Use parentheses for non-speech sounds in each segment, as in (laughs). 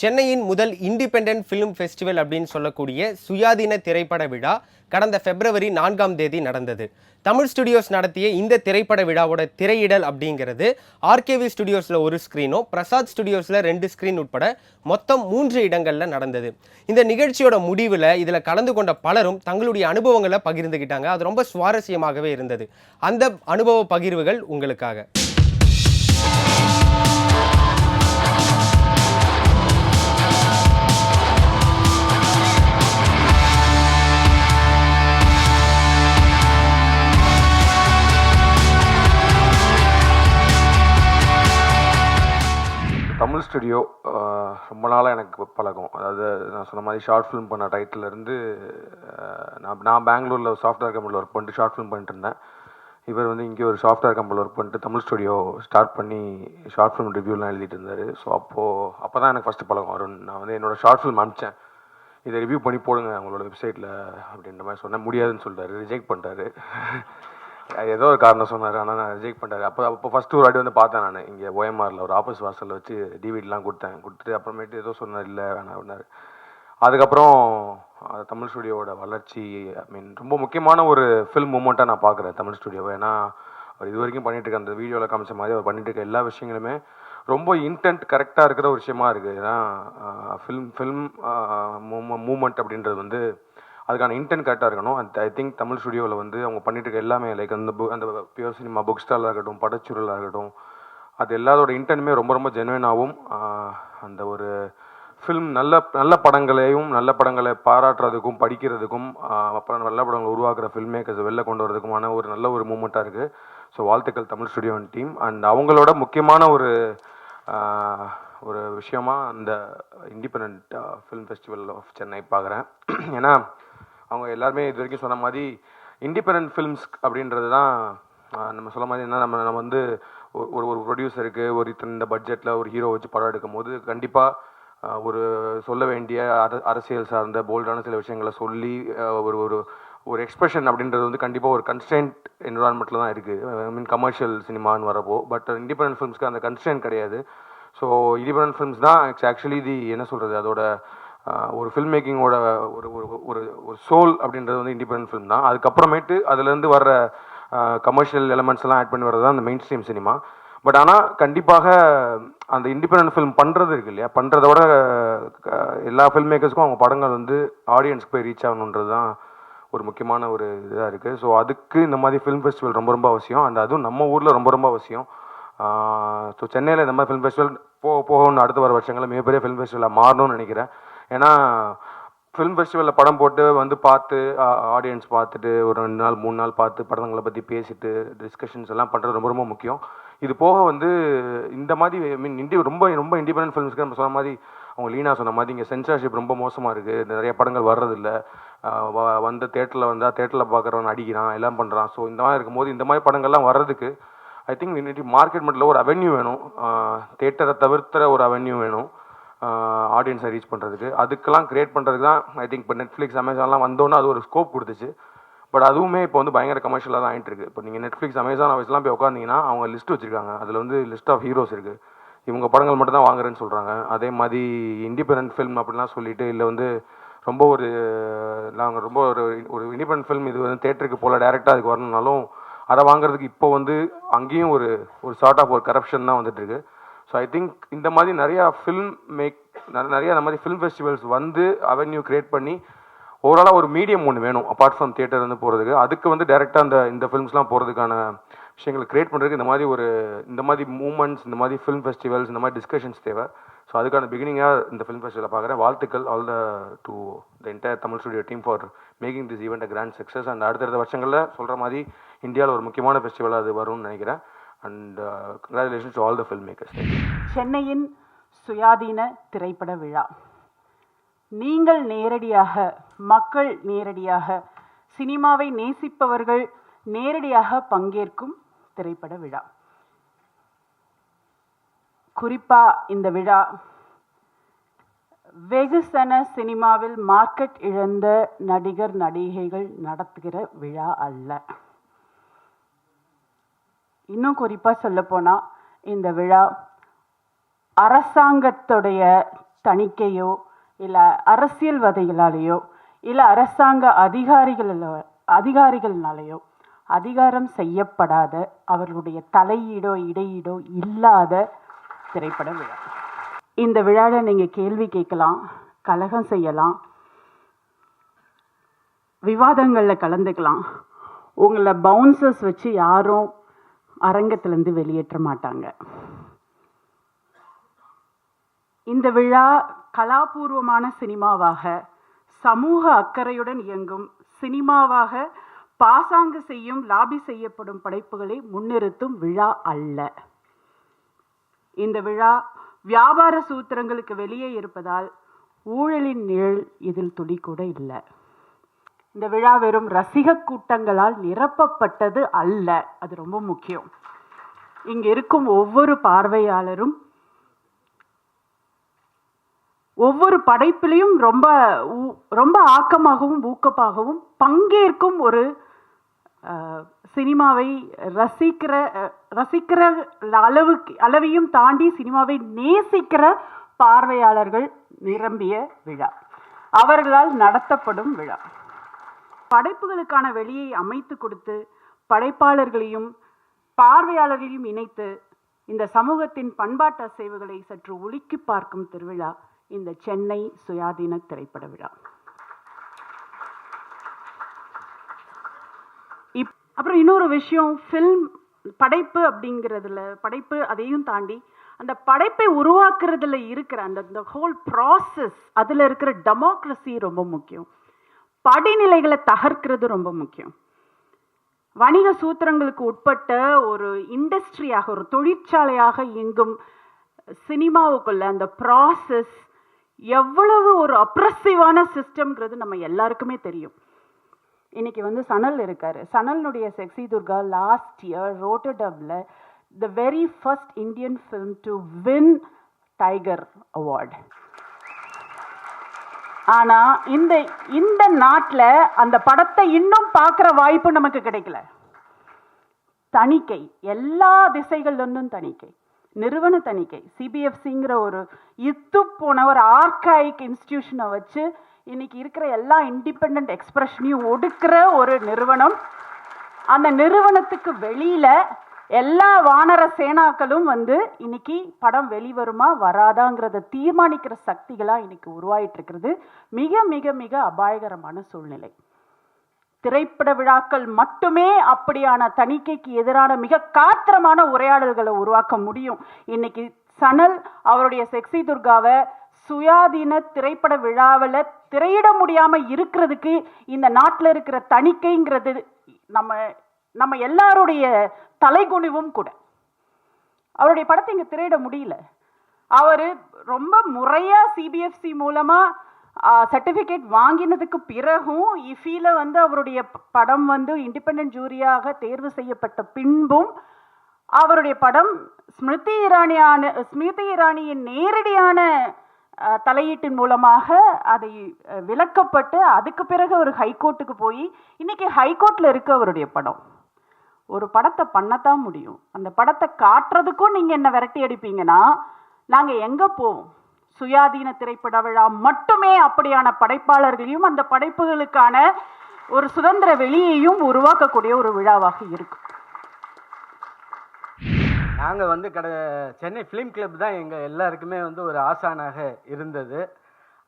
சென்னையின் முதல் independent film festival அப்படின்னு சொல்லக்கூடிய சுயாதீன திரைப்பட விழா கடந்த பிப்ரவரி நான்காம் தேதி நடந்தது. தமிழ் ஸ்டுடியோஸ் நடத்திய இந்த திரைப்பட விழாவோட திரையிடல் அப்படிங்கிறது ஆர்கேவி ஸ்டுடியோஸில் ஒரு ஸ்க்ரீனும் பிரசாத் ஸ்டுடியோஸில் ரெண்டு ஸ்க்ரீன் உட்பட மொத்தம் மூன்று இடங்களில் நடந்தது. இந்த நிகழ்ச்சியோட முடிவில் இதில் கலந்து கொண்ட பலரும் தங்களுடைய அனுபவங்களை பகிர்ந்துக்கிட்டாங்க அது ரொம்ப சுவாரஸ்யமாகவே இருந்தது. அந்த அனுபவ பகிர்வுகள் உங்களுக்காக. தமிழ் ஸ்டுடியோ uh, ரொம்ப நாளாக எனக்கு பழகம் அதாவது நான் சொன்ன மாதிரி ஷார்ட் ஃபிலிம் பண்ண டைட்டில் இருந்து uh, நான் நான் பெங்களூரில் சாஃப்ட்வேர் கம்பெனியில் ஒர்க் பண்ணிட்டு ஷார்ட் ஃபிலிம் பண்ணிட்டு இருந்தேன். இவர் வந்து இங்கே ஒரு சாஃப்ட்வேர் கம்பெனியில் ஒர்க் பண்ணிட்டு தமிழ் ஸ்டுடியோ ஸ்டார்ட் பண்ணி ஷார்ட் ஃபிலிம் ரிவ்யூலாம் எழுதிட்டு இருந்தார். ஸோ அப்போது அப்போ தான் எனக்கு ஃபஸ்ட்டு பழகம் அருண் நான் வந்து என்னோடய ஷார்ட் ஃபிலிம் அனுப்பிச்சேன். இதை ரிவ்யூ பண்ணி போடுங்க உங்களோட வெப்சைட்டில் அப்படின்ற மாதிரி சொன்னேன். முடியாதுன்னு சொல்லிட்டாரு ரிஜெக்ட் பண்ணிட்டாரு. ஏதோ ஒரு காரணம் சொன்னார். ஆனால் நான் ரிஜெக்ட் பண்ணிட்டாரு. அப்போ அப்போ ஃபஸ்ட்டு ஒரு வாட்டி வந்து பார்த்தேன் நான். இங்கே ஓஎம்ஆரில் ஒரு ஆஃபீஸ் வாசலில் வச்சு டிவிடிலாம் கொடுத்தேன். கொடுத்துட்டு அப்புறமேட்டு ஏதோ சொன்னார் இல்லை வேணாம் அப்படின்னாரு. அதுக்கப்புறம் தமிழ் ஸ்டுடியோவோட வளர்ச்சி ஐ மீன் ரொம்ப முக்கியமான ஒரு ஃபில்ம் மூமெண்ட்டாக நான் பார்க்குறேன் தமிழ் ஸ்டுடியோவை. ஏன்னா அவர் இது வரைக்கும் பண்ணிட்டு இருக்க அந்த வீடியோவில் காமிச்ச மாதிரி அவர் பண்ணிட்டு இருக்க எல்லா விஷயங்களுமே ரொம்ப இன்டென்ட் கரெக்டாக இருக்கிற ஒரு விஷயமா இருக்குது ஏன்னா ஃபில்ம் ஃபில்ம் மூமெண்ட் அப்படின்றது வந்து அதுக்கான இன்டென்ட் கரெக்டாக இருக்கணும். அந்த ஐ திங்க் தமிழ் ஸ்டுடியோவில் வந்து அவங்க பண்ணிட்டு இருக்க எல்லாமே லைக் அந்த புக் அந்த பியூர் சினிமா புக் ஸ்டாலாக இருக்கட்டும் படச்சுருளாக இருக்கட்டும் அது எல்லாத்தோட இன்டென்ட்டுமே ரொம்ப ரொம்ப ஜென்வனாகவும் அந்த ஒரு ஃபில்ம் நல்ல நல்ல படங்களையும் நல்ல படங்களை பாராட்டுறதுக்கும் படிக்கிறதுக்கும் அப்புறம் நல்ல படங்களை உருவாக்குற ஃபில்ம் மேக்கர்ஸ் வெளில கொண்டு வரதுக்குமான ஒரு நல்ல ஒரு மூமெண்ட்டாக இருக்குது ஸோ வாழ்த்துக்கள் தமிழ் ஸ்டுடியோ டீம் அண்ட் அவங்களோட முக்கியமான ஒரு ஒரு விஷயமா அந்த independent film festival of Chennai பார்க்குறேன் ஏன்னா அவங்க எல்லாருமே இது வரைக்கும் சொன்ன மாதிரி இண்டிபெண்ட் ஃபிலிம்ஸ் அப்படின்றது தான் நம்ம சொல்ல மாதிரி என்ன நம்ம நம்ம வந்து ஒரு ஒரு ஒரு ப்ரொடியூசருக்கு ஒரு இத்தனை இந்த பட்ஜெட்டில் ஒரு ஹீரோ வச்சு படம் எடுக்கும் போது கண்டிப்பாக ஒரு சொல்ல வேண்டிய அர அரசியல் சார்ந்த போல்டான சில விஷயங்களை சொல்லி ஒரு ஒரு ஒரு எக்ஸ்பிரஷன் அப்படின்றது வந்து கண்டிப்பாக ஒரு கன்ஸ்டன்ட் என்விரான்மெண்ட்டில் தான் இருக்குது ஐ மீன் கமர்ஷியல் சினிமான்னு வரப்போ பட் இண்டிபெண்ட் ஃபிலிம்ஸ்க்கு அந்த கன்ஸ்டன்ட் கிடையாது. ஸோ இண்டிபெண்டன்ட் ஃபிலிம்ஸ் தான் ஆக்சுவலி இது என்ன சொல்கிறது அதோட ஒரு ஃபில்ம் மேக்கிங்கோட ஒரு ஒரு ஒரு சோல் அப்படின்றது வந்து இண்டிபெண்டன்ட் ஃபிலிம் தான். அதுக்கப்புறமேட்டு அதுலேருந்து வர்ற கமர்ஷியல் எலமெண்ட்ஸ் எல்லாம் ஆட் பண்ணி வர்றது தான் அந்த மெயின் ஸ்ட்ரீம் சினிமா பட் ஆனால் கண்டிப்பாக அந்த இண்டிபெண்ட் ஃபிலிம் பண்ணுறது இருக்கு இல்லையா? பண்ணுறதோட எல்லா ஃபில்ம் மேக்கர்ஸ்க்கும் அவங்க படங்கள் வந்து ஆடியன்ஸ்க்கு போய் ரீச் ஆகணுன்றது தான் ஒரு முக்கியமான ஒரு இதாக இருக்குது ஸோ அதுக்கு இந்த மாதிரி ஃபிலிம் ஃபெஸ்டிவல் ரொம்ப ரொம்ப அவசியம். அண்ட் அதுவும் நம்ம ஊரில் ரொம்ப ரொம்ப அவசியம். ஸோ சென்னையில் இந்த மாதிரி ஃபிலிம் ஃபெஸ்டிவல் போக போகணும் அடுத்த வர வருஷங்களில் மிகப்பெரிய ஃபிலிம் ஃபெஸ்டிவலாக மாறணும்னு நினைக்கிறேன். ஏன்னா ஃபிலிம் ஃபெஸ்டிவலில் படம் போட்டு வந்து பார்த்து ஆடியன்ஸ் பார்த்துட்டு ஒரு ரெண்டு நாள் மூணு நாள் பார்த்து படங்களை பற்றி பேசிட்டு டிஸ்கஷன்ஸ் எல்லாம் பண்ணுறது ரொம்ப ரொம்ப முக்கியம். இது போக வந்து இந்த மாதிரி ஐ மீன் இண்டி ரொம்ப ரொம்ப இண்டிபெண்டன்ட் ஃபிலிம்ஸ்க்கு நம்ம சொன்ன மாதிரி அவங்க லீனா சொன்ன மாதிரி இங்கே சென்சார்ஷிப் ரொம்ப மோசமாக இருக்குது நிறைய படங்கள் வர்றதில்ல. வந்து வ- தேட்டரில் வந்தால் தேட்டரில் பார்க்குறவன் அடிக்கிறான் எல்லாம் பண்ணுறான் ஸோ இந்த மாதிரி இருக்கும்போது இந்த மாதிரி படங்கள்லாம் வர்றதுக்கு ஐ திங்க் இன்னைக்கு மார்க்கெட்மெண்ட்டில் ஒரு அவென்யூ வேணும். தேட்டரை தவிர்த்துற ஒரு அவென்யூ வேணும். ஆடியன்ஸை ரீச் பண்ணுறதுக்கு அதுக்கெல்லாம் கிரியேட் பண்ணுறதுக்கு தான் ஐ திங்க் இப்போ நெட்ஃப்ளிக்ஸ் அமேசான்லாம் வந்தோன்னே அது ஒரு ஸ்கோப் கொடுத்துச்சு. பட் அதுவுமே இப்போ வந்து பயங்கர கமர்ஷியலாக தான் ஆகிட்டு இருக்கு. இப்போ நீங்கள் நெட்ஃப்ளிக்ஸ் அமேசான் ஆஃபீஸ்லாம் போய் உட்காந்தீங்கன்னா அவங்க லிஸ்ட் வச்சுருக்காங்க. அதில் வந்து லிஸ்ட் ஆஃப் ஹீரோஸ் இருக்குது இவங்க படங்கள் மட்டும் தான் வாங்குறேன்னு சொல்கிறாங்க அதே மாதிரி இண்டிபெண்டன்ட் ஃபில்ம் அப்படிலாம் சொல்லிட்டு இல்லை வந்து ரொம்ப ஒரு நாங்கள் ரொம்ப ஒரு ஒரு இண்டிபெண்ட் ஃபில்ம் இது வந்து தேட்டருக்கு போகல டேரெக்டாக அதுக்கு வரணும்னாலும் அதை வாங்குறதுக்கு இப்போ வந்து அங்கேயும் ஒரு ஒரு சார்ட் ஆஃப் ஒரு கரப்ஷன் தான் வந்துட்டுருக்கு ஸோ ஐ திங்க் இந்த மாதிரி நிறையா ஃபில்ம் மேக் நிறைய அந்த மாதிரி ஃபில்ம் ஃபெஸ்டிவல்ஸ் வந்து அவென்யூ கிரியேட் பண்ணி ஓவராலாக ஒரு மீடியம் ஒன்று வேணும் அப்பார்ட் ஃப்ரம் தியேட்டர் வந்து போகிறதுக்கு அதுக்கு வந்து டேரெக்டாக அந்த இந்த ஃபிலிம்ஸ்லாம் போகிறதுக்கான விஷயங்களை கிரியேட் பண்ணுறதுக்கு இந்த மாதிரி ஒரு இந்த மாதிரி மூமெண்ட்ஸ் இந்த மாதிரி ஃபிலிம் ஃபெஸ்டிவல்ஸ் இந்த மாதிரி டிஸ்கஷன்ஸ் தேவை. ஸோ அதுக்கான பிகினிங்காக இந்த ஃபிலிம் ஃபெஸ்டிவலை பார்க்குறேன். வாழ்த்துக்கள் all the to the entire Tamil studio team for making this event a grand success and அடுத்தடுத்த வருஷங்களில் சொல்கிற மாதிரி இந்தியாவில் ஒரு முக்கியமான ஃபெஸ்டிவலாக அது வரும்னு நினைக்கிறேன். And congratulations to all the film makers சென்னையின் சுயாதீன திரைப்பட விழா. நீங்கள் நேரடியாக மக்கள் நேரடியாக சினிமாவை நேசிப்பவர்கள் நேரடியாக பங்கேற்கும் திரைப்பட விழா. குறிப்பா இந்த விழா வெகுசன சினிமாவில் மார்க்கெட் இழந்த நடிகர் நடிகைகள் நடத்துகிற விழா அல்ல. இன்னும் குறிப்பாக சொல்ல இந்த விழா அரசாங்கத்துடைய தணிக்கையோ இல்லை அரசியல்வாதிகளாலேயோ இல்லை அரசாங்க அதிகாரிகள் அதிகாரிகள்னாலேயோ அதிகாரம் செய்யப்படாத அவர்களுடைய தலையீடோ இடையீடோ இல்லாத திரைப்பட விழா. இந்த விழாவில் நீங்கள் கேள்வி கேட்கலாம் கலகம் செய்யலாம் விவாதங்களில் கலந்துக்கலாம். உங்களை பவுன்சர்ஸ் வச்சு யாரும் அரங்கத்திலேருந்து வெளியேற்ற மாட்டாங்க. இந்த விழா கலாபூர்வமான சினிமாவாக சமூக அக்கறையுடன் இயங்கும் சினிமாவாக பாசாங்கு செய்யும் லாபி செய்யப்படும் படைப்புகளை முன்னிறுத்தும் விழா அல்ல. இந்த விழா வியாபார சூத்திரங்களுக்கு வெளியே இருப்பதால் ஊழலின் நிழல் இதில் துளி கூட இல்லை. இந்த விழா வெறும் ரசிக கூட்டங்களால் நிரப்பப்பட்டது அல்ல. அது ரொம்ப முக்கியம். இங்க இருக்கும் ஒவ்வொரு பார்வையாளரும் ஒவ்வொரு படைப்பிலையும் ரொம்ப ஊ- ரொம்ப ஆக்கமாகவும் ஊக்கமாகவும் பங்கேற்கும் ஒரு சினிமாவை ரசிக்கிற ரசிக்கிற அளவுக்கு அளவையும் தாண்டி சினிமாவை நேசிக்கிற பார்வையாளர்கள் நிரம்பிய விழா. அவர்களால் நடத்தப்படும் விழா. படைப்புகளுக்கான வெளியை அமைத்து கொடுத்து படைப்பாளர்களையும் பார்வையாளர்களையும் இணைத்து இந்த சமூகத்தின் பண்பாட்டு அசைவுகளை சற்று உலுக்கி பார்க்கும் திருவிழா இந்த சென்னை சுயாதீன திரைப்பட விழா. இப் அப்புறம் இன்னொரு விஷயம் ஃபில்ம் படைப்பு அப்படிங்கிறதுல படைப்பு அதையும் தாண்டி அந்த படைப்பை உருவாக்குறதுல இருக்கிற அந்த இந்த ஹோல் ப்ராசஸ் அதில் இருக்கிற டெமோக்ரஸி ரொம்ப முக்கியம். படிநிலைகளை தகர்க்கிறது ரொம்ப முக்கியம். வணிக சூத்திரங்களுக்கு உட்பட்ட ஒரு இண்டஸ்ட்ரியாக ஒரு தொழிற்சாலையாக இயங்கும் சினிமாவுக்குள்ள அந்த ப்ராசஸ் எவ்வளவு ஒரு அப்ரஸிவான சிஸ்டம்ங்கிறது நம்ம எல்லாருக்குமே தெரியும். இன்னைக்கு வந்து சனல் இருக்காரு. சனல்னுடைய sexy Durga last year ரோட்டடப்ல the very first Indian film to win tiger award ஆனா இந்த இந்த நாட்டில் அந்த படத்தை இன்னும் பார்க்குற வாய்ப்பு நமக்கு கிடைக்கல. தணிக்கை. எல்லா திசைகள்லருந்தும் தணிக்கை. நிறுவன தணிக்கை. சிபிஎஃப்சிங்கிற ஒரு இத்து போன ஒரு ஆர்காயிக் இன்ஸ்டிடியூஷனை வச்சு இன்னைக்கு இருக்கிற எல்லா இண்டிபெண்ட் எக்ஸ்பிரஷனையும் ஒடுக்கிற ஒரு நிறுவனம். அந்த நிறுவனத்துக்கு வெளியில எல்லா வானர சேனாக்களும் வந்து இன்னைக்கு படம் வெளிவருமா வராதாங்கிறத தீர்மானிக்கிற சக்திகளா இன்னைக்கு உருவாயிட்டு இருக்கிறது மிக மிக மிக அபாயகரமான சூழ்நிலை. திரைப்பட விழாக்கள் மட்டுமே அப்படியான தணிக்கைக்கு எதிரான மிக காத்திரமான உரையாடல்களை உருவாக்க முடியும். இன்னைக்கு சனல் அவருடைய செக்ஸி துர்காவை சுயாதீன திரைப்பட விழாவில் திரையிட முடியாமல் இருக்கிறதுக்கு இந்த நாட்டில் இருக்கிற தணிக்கைங்கிறது நம்ம நம்ம எல்லாருடைய தலைகுனிவும் கூட. அவருடைய படத்தை இங்கே திரையிட முடியல. அவர் ரொம்ப முறையாக சிபிஎஃப்சி மூலமாக சர்டிஃபிகேட் வாங்கினதுக்கு பிறகும் இஃபியில் வந்து அவருடைய படம் வந்து இண்டிபெண்ட் ஜூரியாக தேர்வு செய்யப்பட்ட பின்பும் அவருடைய படம் ஸ்மிருதி இரானியான ஸ்மிருதி இரானியின் நேரடியான தலையீட்டின் மூலமாக அதை விளக்கப்பட்டு அதுக்கு பிறகு ஒரு ஹைகோர்ட்டுக்கு போய் இன்னைக்கு ஹைகோர்ட்டில் இருக்கு அவருடைய படம். ஒரு படத்தை பண்ணத்தான் முடியும். அந்த படத்தை காட்டுறதுக்கும் நீங்கள் என்ன விரட்டி அடிப்பீங்கன்னா நாங்கள் எங்கே போவோம்? சுயாதீன திரைப்பட விழா மட்டுமே அப்படியான படைப்பாளர்களையும் அந்த படைப்புகளுக்கான ஒரு சுதந்திர வெளியையும் உருவாக்கக்கூடிய ஒரு விழாவாக இருக்கும் நாங்கள் வந்து கட சென்னை ஃபிலிம் கிளப் தான் எங்கள் எல்லாருக்குமே வந்து ஒரு ஆசானாக இருந்தது.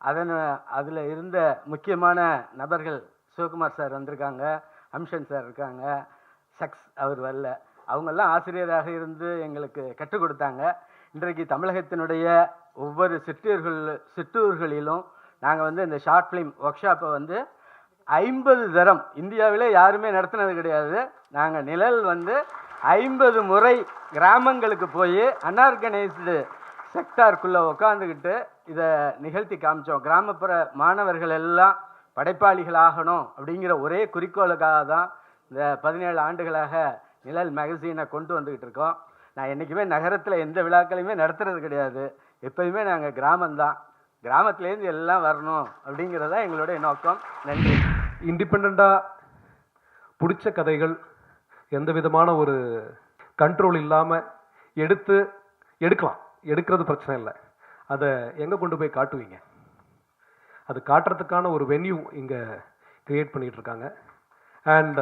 அதன் அதில் இருந்த முக்கியமான நபர்கள் சிவகுமார் சார் வந்திருக்காங்க அம்ஷன் சார் இருக்காங்க. சக்ஸ் அவர் வரல. அவங்கெல்லாம் ஆசிரியராக இருந்து எங்களுக்கு கற்றுக் கொடுத்தாங்க. இன்றைக்கு தமிழகத்தினுடைய ஒவ்வொரு சிற்றூர்கள் சிற்றூர்களிலும் நாங்கள் வந்து இந்த ஷார்ட் ஃபிலிம் ஒர்க் ஷாப்பை வந்து ஐம்பது தரம் இந்தியாவிலே யாருமே நடத்தினது கிடையாது. நாங்கள் நிழல் வந்து ஐம்பது முறை கிராமங்களுக்கு போய் அன்ஆர்கனைஸ்டு செக்டாருக்குள்ளே உட்காந்துக்கிட்டு இதை நிகழ்த்தி காமிச்சோம். கிராமப்புற மாணவர்கள் எல்லாம் படைப்பாளிகளாகணும் அப்படிங்கிற ஒரே குறிக்கோளுக்காக தான் இந்த பதினேழு ஆண்டுகளாக நிழல் மேகசீனை கொண்டு வந்துக்கிட்டு இருக்கோம். நான் என்றைக்குமே நகரத்தில் எந்த விழாக்களையுமே நடத்துறது கிடையாது. எப்பயுமே நாங்கள் கிராமந்தான் கிராமத்துலேருந்து எல்லாம் வரணும் அப்படிங்கிறதா எங்களுடைய நோக்கம். நன்றி. இண்டிபெண்ட்டாக பிடிச்ச கதைகள் எந்த விதமான ஒரு கண்ட்ரோல் இல்லாமல் எடுத்து எடுக்கலாம். எடுக்கிறது பிரச்சனை இல்லை. அதை எங்கே கொண்டு போய் காட்டுவீங்க? அது காட்டுறதுக்கான ஒரு வென்யூ இங்கே கிரியேட் பண்ணிகிட்டு இருக்காங்க. அண்ட்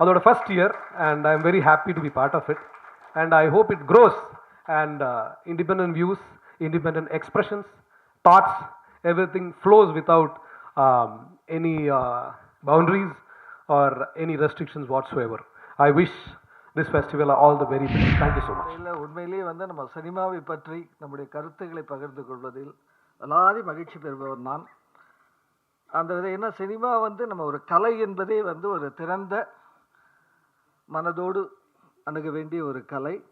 அதோட first year and I am very happy to be part of it and I hope it grows and independent views independent expressions thoughts everything flows without any boundaries or any restrictions whatsoever I wish this festival all the very best thank you so much இல்லை உண்மையிலேயே வந்து நம்ம சினிமாவை பற்றி நம்முடைய கருத்துக்களை பகிர்ந்து கொள்வதில் அலாதி மகிழ்ச்சி பெறுபவர் நான். அந்த வித சினிமா வந்து நம்ம ஒரு கலை என்பதே வந்து ஒரு திறந்த மனதோடு அணுக வேண்டிய ஒரு கலை.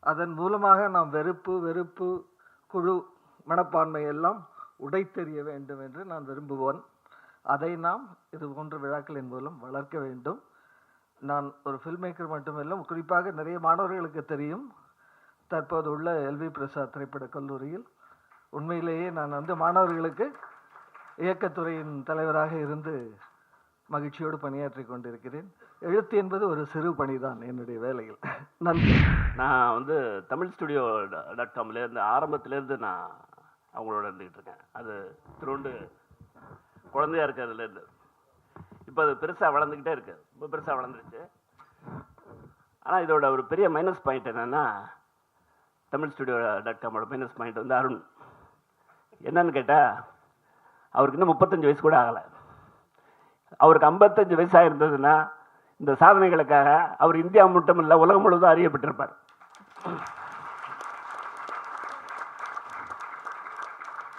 அதன் மூலமாக நாம் வெறுப்பு வெறுப்பு குழு மனப்பான்மை எல்லாம் உடைத்தெறிய வேண்டும் என்று நான் விரும்புவேன் அதை நாம் இது போன்ற விழாக்களின் மூலம் வளர்க்க வேண்டும். நான் ஒரு ஃபில்ம் மேக்கர் மட்டுமல்ல குறிப்பாக நிறைய மாணவர்களுக்கு தெரியும். தற்போது உள்ள எல்வி பிரசாத் திரைப்படக் கல்லூரியில். உண்மையிலேயே நான் வந்து மாணவர்களுக்கு இயக்கத்துறையின் தலைவராக இருந்து மகிழ்ச்சியோடு பணியாற்றி கொண்டிருக்கிறேன். எழுத்து என்பது ஒரு சிறு பணிதான் என்னுடைய வேலையில். நன்றி. நான் வந்து தமிழ் ஸ்டுடியோ டாட் காம்லேருந்து ஆரம்பத்துலேருந்து நான் அவங்களோட இருந்துக்கிட்டு இருக்கேன். அது திருண்டு குழந்தையா இருக்கிறதுலேருந்து இப்போ அது பெருசாக வளர்ந்துக்கிட்டே இருக்கு. ரொம்ப பெருசாக வளர்ந்துருச்சு. ஆனால் இதோட ஒரு பெரிய மைனஸ் பாயிண்ட் என்னென்னா தமிழ் ஸ்டுடியோ டாட் காமோட மைனஸ் பாயிண்ட் வந்து அருண். என்னன்னு கேட்டால் அவருக்கு இன்னும் முப்பத்தஞ்சு வயசு கூட ஆகலை. அவருக்கு ஐம்பத்தஞ்சு வயசாக இருந்ததுன்னா இந்த சாதனைகளுக்காக அவர் இந்தியா மட்டும் இல்லை உலகம் முழுவதும் அறியப்பட்டிருப்பார்.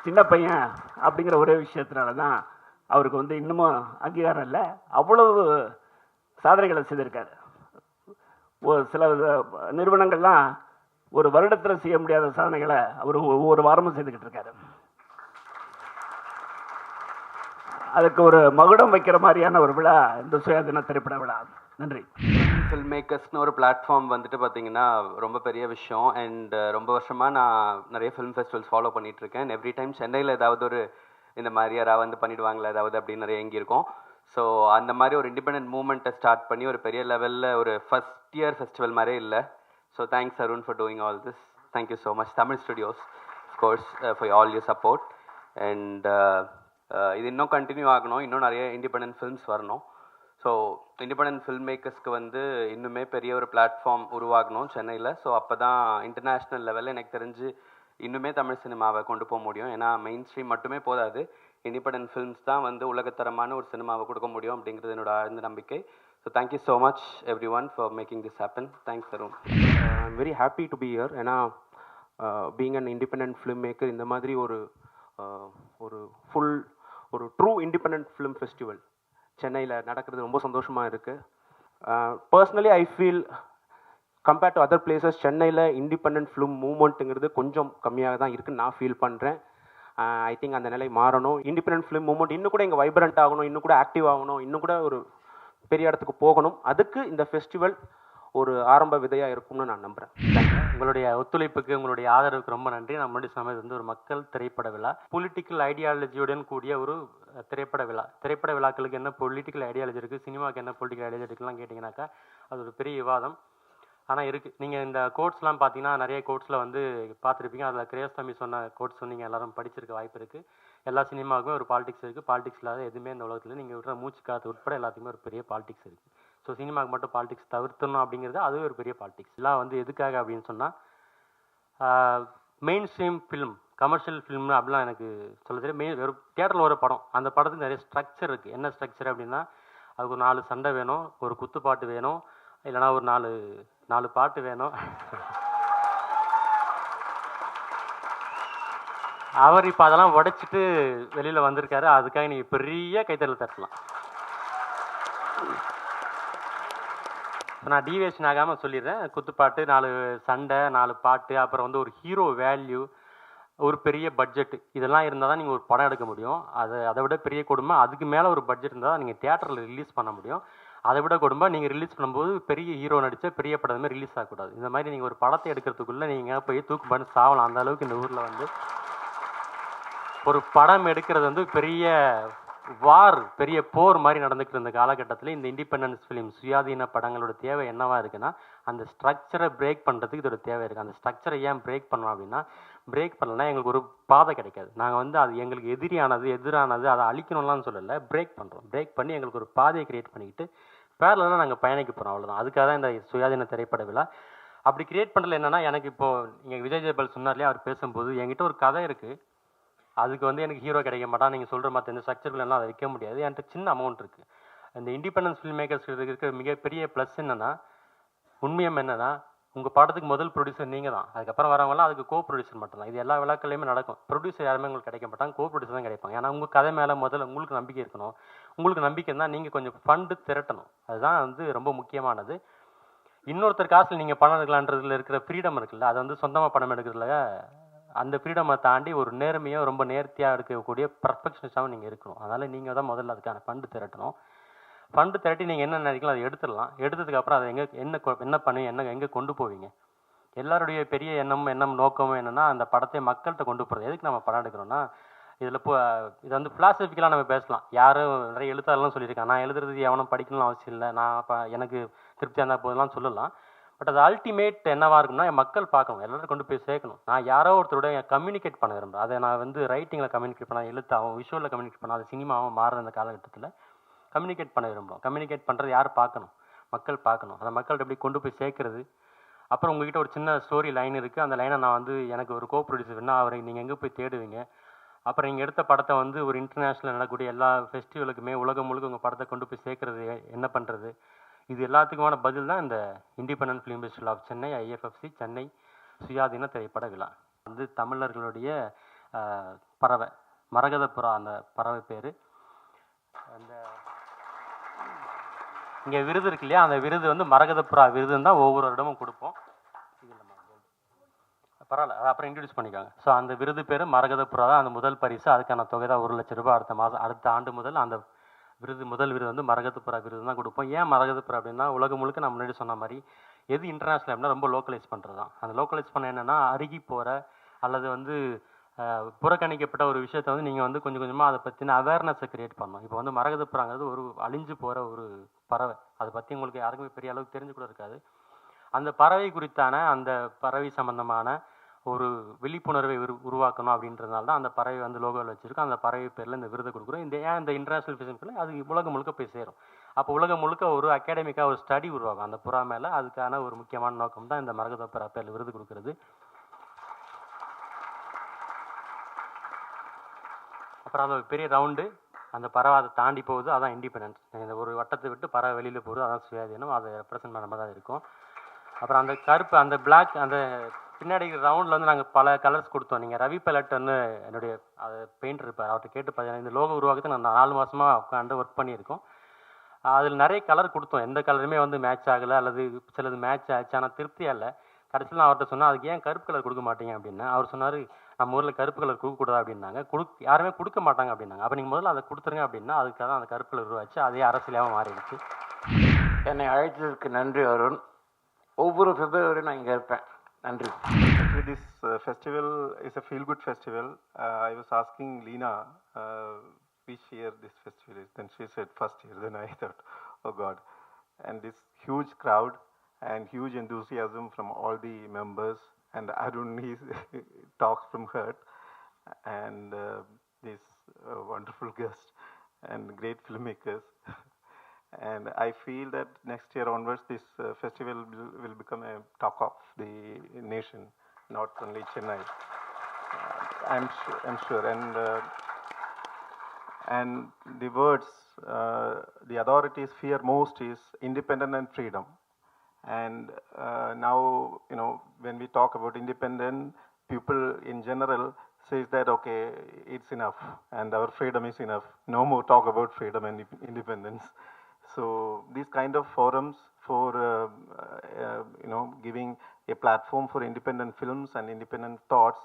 சின்ன பையன் அப்படிங்கிற ஒரே விஷயத்தினால தான் அவருக்கு வந்து இன்னமும் அங்கீகாரம் இல்லை. அவ்வளவு சாதனைகளை செய்திருக்காரு. ஒரு சில நிறுவனங்கள்லாம் ஒரு வருடத்தில் செய்ய முடியாத சாதனைகளை அவர் ஒவ்வொரு வாரமும் செய்துக்கிட்டு இருக்காரு. அதுக்கு ஒரு மகுடம் வைக்கிற மாதிரியான ஒரு விழா இந்த சுயாதீன திரைப்பட விழா. நன்றி. ஃபில்ம் மேக்கர்ஸ்னு ஒரு பிளாட்ஃபார்ம் வந்துட்டு பார்த்தீங்கன்னா ரொம்ப பெரிய விஷயம். அண்ட் uh, ரொம்ப வருஷமாக நான் நிறைய ஃபிலிம் ஃபெஸ்டிவல்ஸ் ஃபாலோ பண்ணிட்டு இருக்கேன் எவ்ரி டைம் சென்னையில் ஏதாவது ஒரு இந்த மாதிரி யாராவது வந்து பண்ணிடுவாங்களா? ஏதாவது அப்படின்னு நிறைய எங்கியிருக்கோம் ஸோ அந்த மாதிரி ஒரு இண்டிபெண்டன்ட் மூமெண்ட்டை ஸ்டார்ட் பண்ணி ஒரு பெரிய லெவலில் ஒரு ஃபஸ்ட் இயர் ஃபெஸ்டிவல் மாதிரியே இல்லை. So thanks Arun for doing all this thank you so much Tamil studios course for all you support and இது இன்னும் கண்டினியூ ஆகணும். இன்னும் நிறைய இண்டிபெண்டன்ட் ஃபில்ம்ஸ் வரணும். ஸோ இண்டிபெண்டன்ட் ஃபில்ம் மேக்கர்ஸ்க்கு வந்து இன்னுமே பெரிய ஒரு பிளாட்ஃபார்ம் உருவாகணும் சென்னையில். ஸோ அப்போ தான் இன்டர்நேஷ்னல் லெவலில் எனக்கு தெரிஞ்சு இன்னுமே தமிழ் சினிமாவை கொண்டு போக முடியும். ஏன்னா மெயின் ஸ்ட்ரீம் மட்டுமே போதாது. இண்டிபெண்டன்ட் ஃபில்ம்ஸ் தான் வந்து உலகத்தரமான ஒரு சினிமாவை கொடுக்க முடியும் அப்படிங்கிறது என்னோட ஆழ்ந்த நம்பிக்கை. So thank you so much everyone for making this happen thanks Arun I'm very happy to be year ஏன்னா being an independent film maker இந்த மாதிரி ஒரு uh, ஒரு ஃபுல் ஒரு ட்ரூ இண்டிபெண்ட் ஃபிலிம் ஃபெஸ்டிவல் சென்னையில் நடக்கிறது ரொம்ப சந்தோஷமாக இருக்குது personally I feel compared to other places சென்னையில் இண்டிபெண்ட் ஃபிலிம் மூமெண்ட்டுங்கிறது கொஞ்சம் கம்மியாக தான் இருக்குன்னு நான் ஃபீல் பண்ணுறேன் ஐ திங்க் அந்த நிலை மாறணும். இண்டிபெண்ட் ஃபிலிம் மூமெண்ட் இன்னும் கூட இங்கே வைப்ரண்ட் ஆகணும் இன்னும் கூட ஆக்டிவ் ஆகணும் இன்னும் கூட ஒரு பெரிய இடத்துக்கு போகணும். அதுக்கு இந்த ஃபெஸ்டிவல் ஒரு ஆரம்ப விதையாக இருக்கும்னு நான் நம்புகிறேன் உங்களுடைய ஒத்துழைப்புக்கு உங்களுடைய ஆதரவுக்கு ரொம்ப நன்றி. நான் முன்னாடி சொன்னது வந்து ஒரு மக்கள் திரைப்பட விழா. பொலிட்டிக்கல் ஐடியாலஜியுடன் கூடிய ஒரு திரைப்பட விழா. திரைப்பட விழாக்களுக்கு என்ன பொலிட்டிக்கல் ஐடியாலஜி இருக்குது சினிமாவுக்கு என்ன பொலிட்டிக்கல் ஐடியாலஜி இருக்குலாம் கேட்டிங்கனாக்கா அது ஒரு பெரிய விவாதம். ஆனால் இருக்குது நீங்கள் இந்த கோட்ஸ்லாம் பார்த்தீங்கன்னா நிறைய கோட்ஸில் வந்து பார்த்துருப்பீங்க. அதில் கிரேஸ்தம்பி சொன்ன கோட்ஸ் நீங்கள் எல்லாரும் படிச்சிருக்க வாய்ப்பு இருக்குது எல்லா சினிமாவுக்குமே ஒரு பாலிடிக்ஸ் இருக்குது பாலிடிக்ஸ் இல்லாத எதுவுமே இந்த உலகத்தில் நீங்கள் விடுற மூச்சு காத்து உட்பட எல்லாத்துக்குமே ஒரு பெரிய பாலிடிக்ஸ் இருக்குது ஸோ சினிமாவுக்கு மட்டும் பாலிடிக்ஸ் தவிர்த்தணும் அப்படிங்கிறது அதுவே ஒரு பெரிய பாலிடிக்ஸ் எல்லாம் வந்து எதுக்காக அப்படின்னு சொன்னால் மெயின் ஸ்ட்ரீம் ஃபிலிம் கமர்ஷியல் ஃபிலிம்னு அப்படிலாம் எனக்கு சொல்ல தெரியும் மெயின் ஒரு தேட்டரில் ஒரு படம் அந்த படத்துக்கு நிறைய ஸ்ட்ரக்சர் இருக்குது என்ன ஸ்ட்ரக்சர் அப்படின்னா அதுக்கு ஒரு நாலு சண்டை வேணும் ஒரு குத்துப்பாட்டு வேணும் இல்லைனா ஒரு நாலு நாலு பாட்டு வேணும். அவர் இப்போ அதெல்லாம் உடைச்சிட்டு வெளியில் வந்திருக்காரு. அதுக்காக நீங்கள் பெரிய கைத்தறல் தட்டலாம். நான் டீவியேஷன் ஆகாமல் சொல்லிடுறேன். குத்துப்பாட்டு நாலு சண்டை நாலு பாட்டு அப்புறம் வந்து ஒரு ஹீரோ வேல்யூ ஒரு பெரிய பட்ஜெட் இதெல்லாம் இருந்தால் தான் நீங்கள் ஒரு படம் எடுக்க முடியும். அதை அதை விட பெரிய குடும்பம் அதுக்கு மேலே ஒரு பட்ஜெட் இருந்தால் தான் நீங்கள் தேட்டரில் ரிலீஸ் பண்ண முடியும். அதை விட குடும்பம் நீங்கள் ரிலீஸ் பண்ணும்போது பெரிய ஹீரோ நடித்த பெரிய படமே ரிலீஸ் ஆகக்கூடாது. இந்த மாதிரி நீங்கள் ஒரு படத்தை எடுக்கிறதுக்குள்ளே நீங்கள் போய் தூக்கு பண்ணி சாவலாம். அந்த அளவுக்கு இந்த ஊரில் வந்து ஒரு படம் எடுக்கிறது வந்து பெரிய வார் பெரிய போர் மாதிரி நடந்துக்கிட்டு இருந்த காலகட்டத்தில் இந்த இண்டிபெண்டன்ஸ் ஃபிலிம் சுயாதீன படங்களோட தேவை என்னவா இருக்குன்னா அந்த ஸ்ட்ரக்சரை பிரேக் பண்ணுறதுக்கு இதோட தேவை இருக்குது அந்த ஸ்ட்ரக்சரை ஏன் பிரேக் பண்ணோம் அப்படின்னா பிரேக் பண்ணலன்னா எங்களுக்கு ஒரு பாதை கிடைக்காது. நாங்கள் வந்து அது எங்களுக்கு எதிரியானது எதிரானது அதை அழிக்கணும்லாம் சொல்லலை. பிரேக் பண்ணுறோம் பிரேக் பண்ணி எங்களுக்கு ஒரு பாதையை கிரியேட் பண்ணிக்கிட்டு பேரலாம் நாங்கள் பயணிக்க போகிறோம் அவ்வளோதான் அதுக்காக தான் இந்த சுயாதீன திரைப்பட விழா. அப்படி கிரியேட் பண்ணல என்னன்னா எனக்கு இப்போ நீங்கள் விஜய் ஜெயபால் சொன்னார்லேயே அவர் பேசும்போது என்கிட்ட ஒரு கதை இருக்குது அதுக்கு வந்து எனக்கு ஹீரோ கிடைக்க மாட்டான் நீங்கள் சொல்கிற மாதிரி இந்த ஸ்ட்ரக்சர்லாம் அதை வைக்க முடியாது. என்கிட்ட சின்ன அமௌண்ட் இருக்குது இந்த இண்டிபெண்டன்ஸ் ஃபில்ம் மேக்கர்ஸ் இருக்கிற மிகப்பெரிய ப்ளஸ் என்னென்னா உண்மையம் என்னென்னா உங்கள் படத்துக்கு முதல் ப்ரொடியூசர் நீங்கள் தான் அதுக்கப்புறம் வரவங்களாம் அதுக்கு கோ ப்ரொடியூசர் மட்டும்தான். இது எல்லா விழாக்கள்லையுமே நடக்கும். ப்ரொடியூசர் யாருமே உங்களுக்கு கிடைக்க மாட்டாங்க. கோ ப்ரொடியூசர் தான் கிடைப்பாங்க. ஏன்னா உங்கள் கதை மேலே முதல்ல உங்களுக்கு நம்பிக்கை இருக்கணும். உங்களுக்கு நம்பிக்கை இருந்தால் நீங்கள் கொஞ்சம் ஃபண்டு திரட்டணும். அதுதான் வந்து ரொம்ப முக்கியமானது. இன்னொருத்தர் காசில் நீங்கள் பணம் எடுக்கலான்றதுல இருக்கிற ஃப்ரீடம் இருக்குல்ல அதை வந்து சொந்தமாக பணம் எடுக்கிறதுல அந்த ஃப்ரீடமை தாண்டி ஒரு நேர்மையாக ரொம்ப நேர்த்தியாக இருக்கக்கூடிய பர்ஃபெக்ஷனிஸ்டாகவும் நீங்கள் இருக்கணும். அதனால் நீங்கள் தான் முதல்ல அதுக்கான ஃபண்டு திரட்டணும். ஃபண்டு திரட்டி நீங்கள் என்ன நினைக்கலாம் அதை எடுத்துடலாம். எடுத்ததுக்கப்புறம் அதை எங்கே என்ன கொ- என்ன பண்ணுவீங்க என்ன எங்கே கொண்டு போவீங்க? எல்லாருடைய பெரிய எண்ணமும் எண்ணம் நோக்கமும் என்னென்னா அந்த படத்தை மக்கள்கிட்ட கொண்டு போகிறது எதுக்கு நம்ம படம் எடுக்கிறோன்னா இதில் இப்போ இது வந்து ஃபிலாசபிக்கலாக நம்ம பேசலாம். யாரும் நிறைய எழுத்தாளர்லாம் சொல்லியிருக்காங்க. நான் எழுதுறது எவனும் படிக்கணும்னு அவசியம் இல்லை. நான் இப்போ எனக்கு திருப்தியாக இருந்தால் போதெல்லாம் சொல்லலாம். பட் அது அல்டிமேட் என்னவாக இருக்கும்னா என் மக்கள் பார்க்கணும். எல்லாரும் கொண்டு போய் சேர்க்கணும். நான் யாரோ ஒருத்தரோட கம்யூனிகேட் பண்ண விரும்புகிறேன் அதை நான் வந்து ரைட்டிங்கில் கம்யூனிகேட் பண்ண எழுத்தாகவும் விஷுவலில் கம்யூனிகேட் பண்ண அது சினிமாவும் மாறுற இந்த காலகட்டத்தில் கம்யூனிகேட் பண்ண விரும்புகிறோம் கம்யூனிகேட் பண்ணுறது யார் பார்க்கணும்? மக்கள் பார்க்கணும். அந்த மக்கள்கிட்ட எப்படி கொண்டு போய் சேர்க்கறது? அப்புறம் உங்ககிட்ட ஒரு சின்ன ஸ்டோரி லைன் இருக்குது அந்த லைனை நான் வந்து எனக்கு ஒரு கோ ப்ரொடியூசர்னா அவரை நீங்கள் எங்கே போய் தேடுவீங்க? அப்புறம் நீங்கள் எடுத்த படத்தை வந்து ஒரு இன்டர்நேஷ்னல் நடக்கக்கூடிய எல்லா ஃபெஸ்டிவலுக்குமே உலகம் முழுக்க உங்கள் படத்தை கொண்டு போய் சேர்க்கறது என்ன பண்ணுறது இது எல்லாத்துக்குமான பதில் தான் இந்த independent film festival of Chennai IFFC Chennai சுயாதீன திரைப்பட விழா. வந்து தமிழர்களுடைய பறவை பறவை புறா அந்த பறவை பேர். அந்த இங்கே விருது இருக்கு இல்லையா? அந்த விருது வந்து மரகதப்புறா விருதுன்னு தான் ஒவ்வொரு இடமும் கொடுப்போம். பரவாயில்ல. அது அப்புறம் இன்ட்ரடியூஸ் பண்ணிக்காங்க. ஸோ அந்த விருது பேர் மரகதப்புறா தான். அந்த முதல் பரிசு. அதுக்கான தொகை தான் ஒரு லட்ச ரூபாய் அடுத்த மாதம் அடுத்த ஆண்டு முதல் அந்த விருது முதல் விருது வந்து மரகதப்புறா விருது தான் கொடுப்போம். ஏன் மரகதப்புறா அப்படின்னா உலகம் முழுக்க நான் முன்னாடி சொன்ன மாதிரி எது இன்டர்நேஷ்னல் அப்படின்னா ரொம்ப லோக்கலைஸ் பண்ணுறது தான் அந்த லோக்கலைஸ் பண்ண என்னன்னா அருகி போகிற அல்லது வந்து புறக்கணிக்கப்பட்ட ஒரு விஷயத்தை வந்து நீங்கள் வந்து கொஞ்சம் கொஞ்சமாக அதை பற்றின அவேர்னஸை கிரியேட் பண்ணணும். இப்போ வந்து மரகதப்புறாங்கிறது ஒரு அழிஞ்சு போகிற ஒரு பறவை. அதை பற்றி உங்களுக்கு யாருக்குமே பெரிய அளவுக்கு தெரிஞ்சு கூட இருக்காது. அந்த பறவை குறித்தான அந்த பறவை சம்பந்தமான ஒரு விழிப்புணர்வை உரு உருவாக்கணும் அப்படின்றதுனால தான் அந்த பறவை வந்து லோகோவில் வச்சிருக்கோம் அந்த பறவை பேரில் இந்த விருதை கொடுக்குறோம். இந்த ஏன் இந்த இன்டர்நேஷனல் ஃபிசிக்ஸில் அது உலகம் முழுக்க போய் சேரும். அப்போ உலகம் முழுக்க ஒரு அகாடமிக்காக ஒரு ஸ்டடி உருவாகும். அந்த புறா மேலே அதுக்கான ஒரு முக்கியமான நோக்கம் தான் இந்த மரகத புறா பேரில் விருது கொடுக்கறது. அப்புறம் அது ஒரு பெரிய ரவுண்டு அந்த பறவை அதை தாண்டி போகுது. அதான் இண்டிபெண்டன்ஸ் இந்த ஒரு வட்டத்தை விட்டு பறவை வெளியில் போகுது. அதான் சுயாதீனம். அதை ரெப்ரசன்ட் பண்ண மாதிரி தான் இருக்கும். அப்புறம் அந்த கருப்பு அந்த பிளாக் அந்த பின்னாடி ரவுண்டில் வந்து நாங்கள் பல கலர்ஸ் கொடுத்தோம். நீங்கள் ரவி பலட்னு என்னுடைய அது பெயிண்டர் இருப்பார். அவர்கிட்ட கேட்டு பார்த்தீங்கன்னா இந்த லோகோ உருவாக்கத்தை நான் நாலு மாதமாக உட்காந்து ஒர்க் பண்ணியிருக்கோம். அதில் நிறைய கலர் கொடுத்தோம். எந்த கலருமே வந்து மேட்ச் ஆகலை அல்லது சிலது மேட்ச் ஆச்சு. ஆனால் திருப்தியாக இல்லை கடைசியில் நான் அவர்கிட்ட சொன்னால் அதுக்கு ஏன் கருப்பு கலர் கொடுக்க மாட்டீங்க? அப்படின்னு. அவர் சொன்னார் நம்ம ஊரில் கருப்பு கலர் கொடுக்கக்கூடாது அப்படின்னாங்க. கொடு யாருமே கொடுக்க மாட்டாங்க அப்படின்னாங்க. அப்போ நீங்கள் முதல்ல அதை கொடுத்துருங்க அப்படின்னா அதுக்காக தான் அந்த கருப்பு கலர் உருவாச்சு. அதே அரசியலாகவும் மாறிடுச்சு. என்னை அழைத்ததற்கு நன்றி அருண். ஒவ்வொரு பிப்ரவரியும் நான் இங்கே இருப்பேன். Andrew, actually this uh, festival is a feel-good festival. Uh, I was asking Lena uh, which year this festival is. Then she said first year. Then I (laughs) thought, oh God. And this huge crowd and huge enthusiasm from all the members. And (laughs) Arun, he (laughs) talks from her. And uh, this uh, wonderful guest and great filmmakers and I feel that next year onwards, this uh, festival will, become a talk of the nation, not only Chennai. Uh, I'm sure, I'm sure, and uh, and the words uh, the authorities fear most is independent and freedom. And uh, now, you know, when we talk about independent, people in general says that okay, it's enough, and our freedom is enough. No more talk about freedom and independence. So these kind of forums for uh, uh, you know giving a platform for independent films and independent thoughts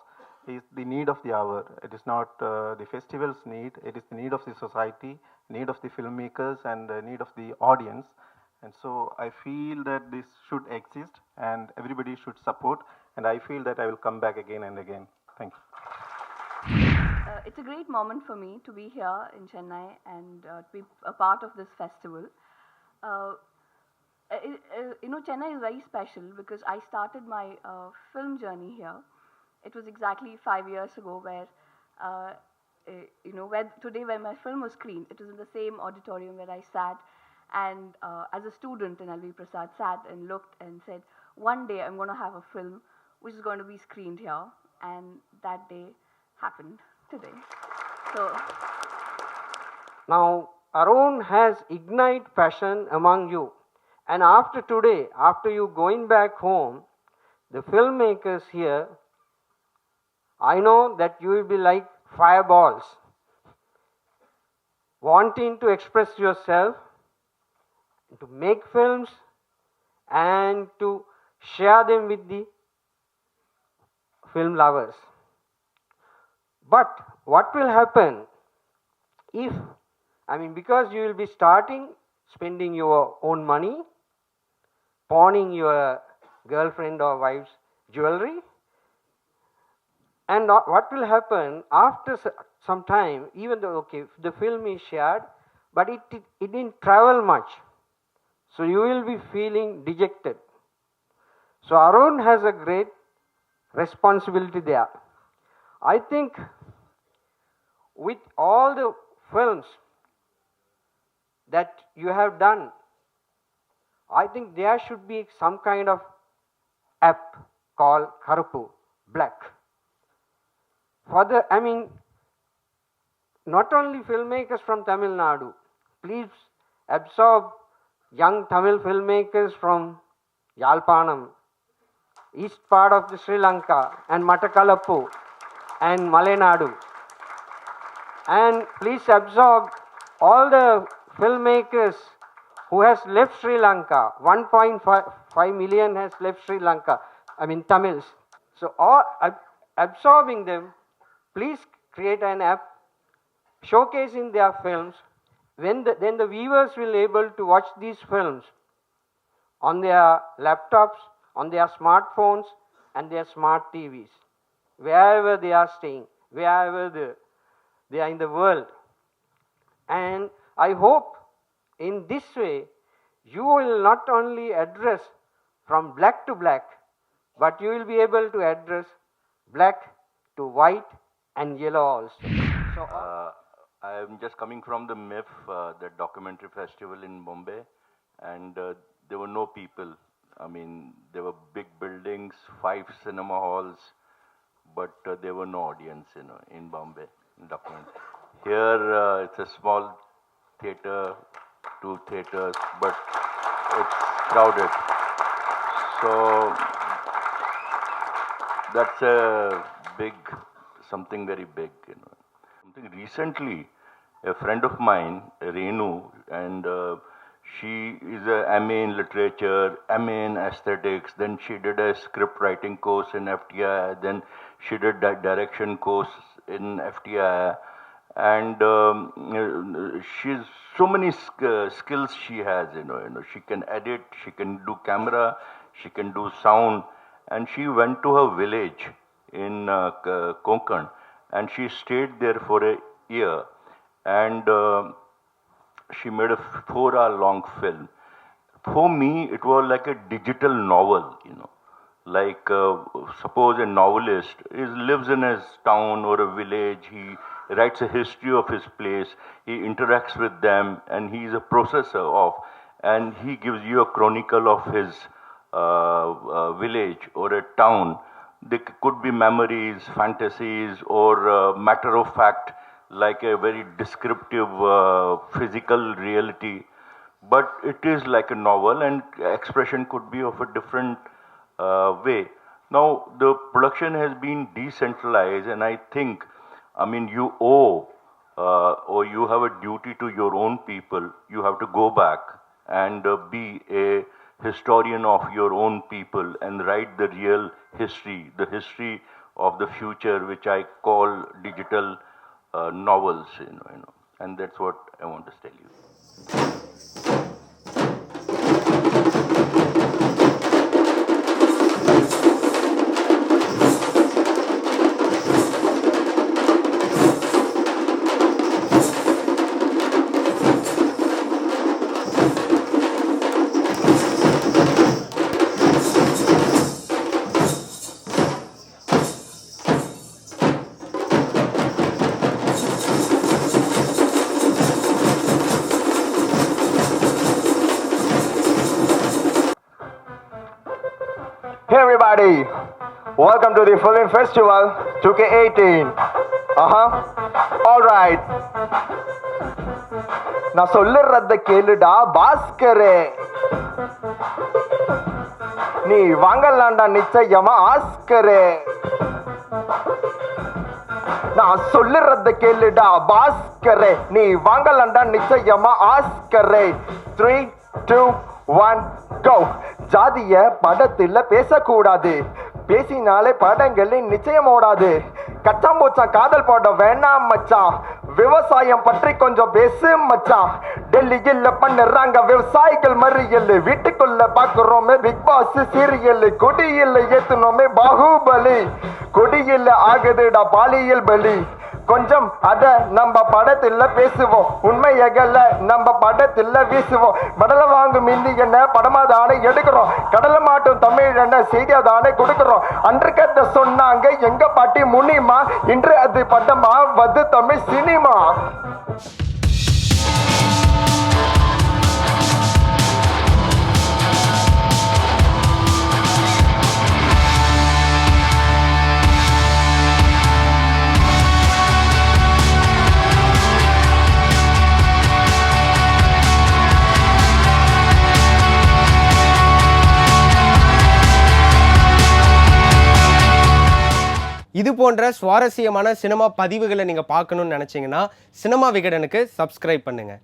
is the need of the hour. It is not uh, the festival's need. It is the need of the society, need of the filmmakers, and the need of the audience. And so I feel that this should exist, and everybody should support. And I feel that I will come back again and again. Thank you. It's a great moment for me to be here in Chennai and uh, to be a part of this festival. Uh, you know, Chennai is very special because I started my uh, film journey here. It was exactly five years ago where, uh, you know, where today when my film was screened, it was in the same auditorium where I sat and uh, as a student in LV Prasad sat and looked and said, one day I'm going to have a film which is going to be screened here. And that day happened today. So, Now, Arun has ignite passion among you. And after today, after you going back home, the filmmakers here, I know that you will be like fireballs, wanting to express yourself, to make films, and to share them with the film lovers. But what will happen if, I mean, because you will be starting spending your own money, pawning your girlfriend or wife's jewelry, and what will happen after some time, even though, okay, the film is shared, but it, it, it didn't travel much. So you will be feeling dejected. So Arun has a great responsibility there. I think with all the films that you have done, I think there should be some kind of app called Karupu Black. For the, I mean, not only filmmakers from Tamil Nadu, please absorb young Tamil filmmakers from Yalpanam, east part of the Sri Lanka, and Matakalapu, and Malenadu. And please absorb all the filmmakers who has left Sri Lanka. 1.5 million has left Sri Lanka. I mean Tamils. So all ab- absorbing them, please create an app showcasing their films. When the, then the viewers will able to watch these films on their laptops, on their smartphones, and their smart TVs, wherever they are staying, wherever the, they are in the world. And I hope in this way you will not only address from black to black, but you will be able to address black to white and yellow also. So, Uh, I'm just coming from the MIF, uh, the documentary festival in Bombay, and uh, there were no people. I mean, there were big buildings, five cinema halls, but uh, there were no audience, you know, in Bombay. Document. Here, uh, it's a small theater, two theaters, but it's crowded. So that's a big, something very big, you know. Something recently, a friend of mine, Renu, and uh, she is a MA in literature, MA in aesthetics. Then she did a script writing course in FTI. Then she did a direction course in FTI. And um, she's so many sk- skills she has. You know, you know, she can edit, she can do camera, she can do sound. And she went to her village in uh, Konkan, and she stayed there for a year. And uh, she made a four hour long film. For me, it was like a digital novel, you know. Like, uh, suppose a novelist is, lives in his town or a village, he writes a history of his place, he interacts with them, and he is a processor of, and he gives you a chronicle of his uh, uh, village or a town. They could be memories, fantasies, or uh, matter of fact, like a very descriptive uh, physical reality. But it is like a novel, and expression could be of a different way. Now, the production has been decentralized, and I think, I mean, you owe uh, or you have a duty to your own people. You have to go back and uh, be a historian of your own people and write the real history, the history of the future, which I call digital uh, novels. You know, you know, and that's what I want to tell you. Welcome to the Film Festival 2K18. Uh-huh. All right. நான் சொல்லுறத கேளுடா பாஸ்கரே நீ வாங்கலாண்டா நிச்சயமா ஆஸ்கரே நான் சொல்லுறத கேளுடா பாஸ்கரே நீ வாங்கலாண்டா நிச்சயமா ஆஸ்கரே த்ரீ டூ ஒன் கோ ஜாதிய படத்துல பேசக்கூடாது பேசினாலே படங்களில் நிச்சயம் ஓடாது. கச்சாம்பூச்சான் காதல் போட வேணாம் மச்சான் விவசாயம் பற்றி கொஞ்சம் பேசு மச்சான் டெல்லியில் பண்ணுறாங்க விவசாயிகள் மறியல். வீட்டுக்குள்ள பாக்குறோமே பிக் பாஸ் சீரியல். கொடியில் ஏத்துனோமே பாகுபலி. கொடியில் ஆகுதுடா பாலியல் பலி. கொஞ்சம் அத நம்ம படத்துல பேசுவோம். உண்மையகல நம்ம படத்துல வீசுவோம். படல வாங்கும் இந்தியன படமா தானே எடுக்கிறோம். கடல மாட்டும் என்ன செய்தியா தானே கொடுக்கிறோம். அன்று சொன்னாங்க எங்க பாட்டி முனிமா இன்று அது படமா வது தமிழ் சினிமா. போன்ற சுவாரஸ்யமான சினிமா பதிவுகளை நீங்கள் பார்க்கணும்னு நினச்சிங்கன்னா சினிமா விகடனுக்கு சப்ஸ்கிரைப் பண்ணுங்கள்